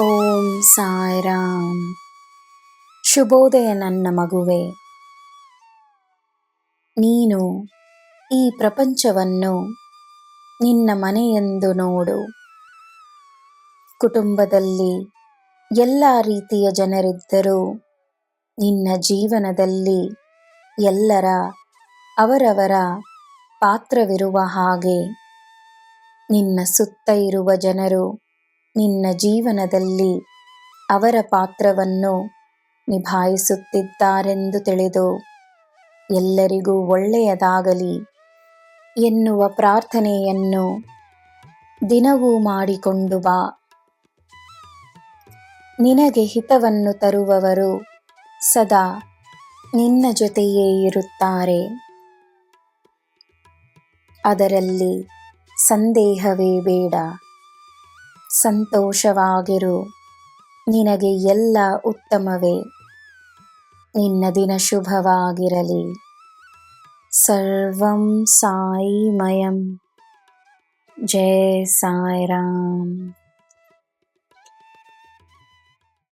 ಓಂ ಸಾಯಿರಾಮ್. ಶುಭೋದಯ ನನ್ನ ಮಗುವೆ. ನೀನು ಈ ಪ್ರಪಂಚವನ್ನು ನಿನ್ನ ಮನೆಯೆಂದು ನೋಡು. ಕುಟುಂಬದಲ್ಲಿ ಎಲ್ಲ ರೀತಿಯ ಜನರಿದ್ದರೂ ನಿನ್ನ ಜೀವನದಲ್ಲಿ ಎಲ್ಲರ ಅವರವರ ಪಾತ್ರವಿರುವ ಹಾಗೆ ನಿನ್ನ ಸುತ್ತ ಇರುವ ಜನರು ನಿನ್ನ ಜೀವನದಲ್ಲಿ ಅವರ ಪಾತ್ರವನ್ನು ನಿಭಾಯಿಸುತ್ತಿದ್ದಾರೆಂದು ತಿಳಿದು ಎಲ್ಲರಿಗೂ ಒಳ್ಳೆಯದಾಗಲಿ ಎನ್ನುವ ಪ್ರಾರ್ಥನೆಯನ್ನು ದಿನವೂ ಮಾಡಿಕೊಂಡು ಬಾ. ನಿನಗೆ ಹಿತವನ್ನು ತರುವವರು ಸದಾ ನಿನ್ನ ಜೊತೆಯೇ ಇರುತ್ತಾರೆ. ಅದರಲ್ಲಿ ಸಂದೇಹವೇ ಬೇಡ. ಸಂತೋಷವಾಗಿರು. ನಿನಗೆ ಎಲ್ಲ ಉತ್ತಮವೇ. ನಿನ್ನ ದಿನ ಶುಭವಾಗಿರಲಿ. ಸರ್ವಂ ಸಾಯಿಮಯಂ. ಜಯ ಸಾಯಿರಾಮ್.